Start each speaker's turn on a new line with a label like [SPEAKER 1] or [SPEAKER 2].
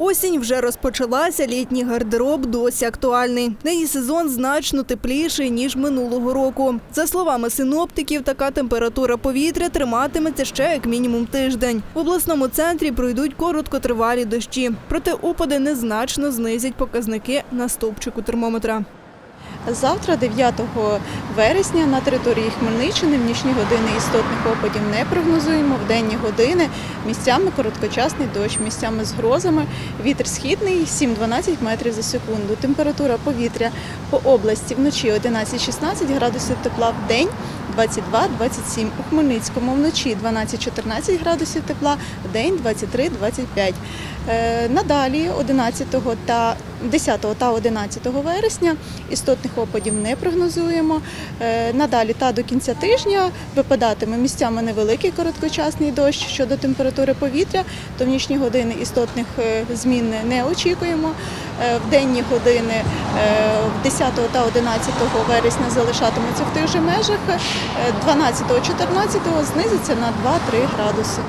[SPEAKER 1] Осінь вже розпочалася, літній гардероб досі актуальний. Нині сезон значно тепліший, ніж минулого року. За словами синоптиків, така температура повітря триматиметься ще як мінімум тиждень. В обласному центрі пройдуть короткотривалі дощі. Проте опади незначно знизять показники на стовпчику термометра.
[SPEAKER 2] Завтра, 9 вересня, на території Хмельниччини в нічні години істотних опадів не прогнозуємо. В денні години місцями короткочасний дощ, місцями з грозами. Вітер східний 7-12 метрів за секунду. Температура повітря по області вночі 11-16 градусів тепла в день. 22-27. У Хмельницькому вночі 12-14 градусів тепла, в день 23-25. Е, Надалі 11 та 10 та 11 вересня істотних опадів не прогнозуємо. Е, Надалі та до кінця тижня випадатиме місцями невеликий короткочасний дощ щодо температури повітря, то в нічні години істотних е, змін не очікуємо. В денні години е, 10 та 11 вересня залишатимуться в тих же межах. Е, 12-14 знизиться на 2-3 градуси.